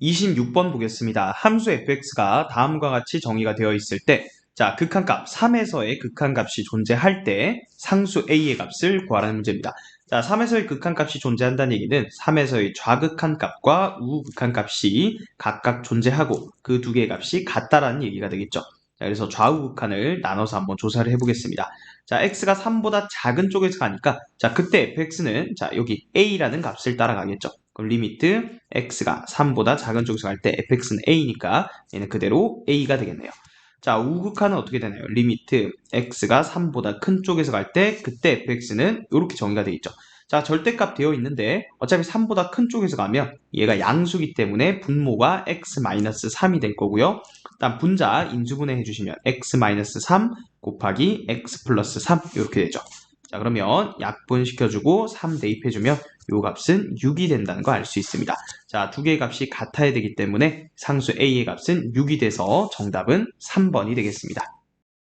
26번 보겠습니다. 함수 fx가 다음과 같이 정의가 되어 있을 때, 자, 극한값 3에서의 극한값이 존재할 때 상수 a의 값을 구하라는 문제입니다. 자, 3에서의 극한값이 존재한다는 얘기는 3에서의 좌극한값과 우극한값이 각각 존재하고 그 두 개의 값이 같다라는 얘기가 되겠죠. 자, 그래서 좌우극한을 나눠서 한번 조사를 해보겠습니다. 자, x가 3보다 작은 쪽에서 가니까 자, 그때 fx는 자, 여기 a라는 값을 따라가겠죠. 리미트 x가 3보다 작은 쪽에서 갈 때 fx는 a니까 얘는 그대로 a가 되겠네요. 자, 우극한은 어떻게 되나요? 리미트 x가 3보다 큰 쪽에서 갈 때 그때 fx는 이렇게 정의가 되어 있죠. 자, 절대값 되어 있는데 어차피 3보다 큰 쪽에서 가면 얘가 양수기 때문에 분모가 x-3이 될 거고요. 일단 분자 인수분해 해주시면 x-3 곱하기 x 플러스 3 이렇게 되죠. 자, 그러면 약분시켜주고 3 대입해주면 요 값은 6이 된다는 거 알 수 있습니다. 자, 두 개의 값이 같아야 되기 때문에 상수 a의 값은 6이 돼서 정답은 3번이 되겠습니다.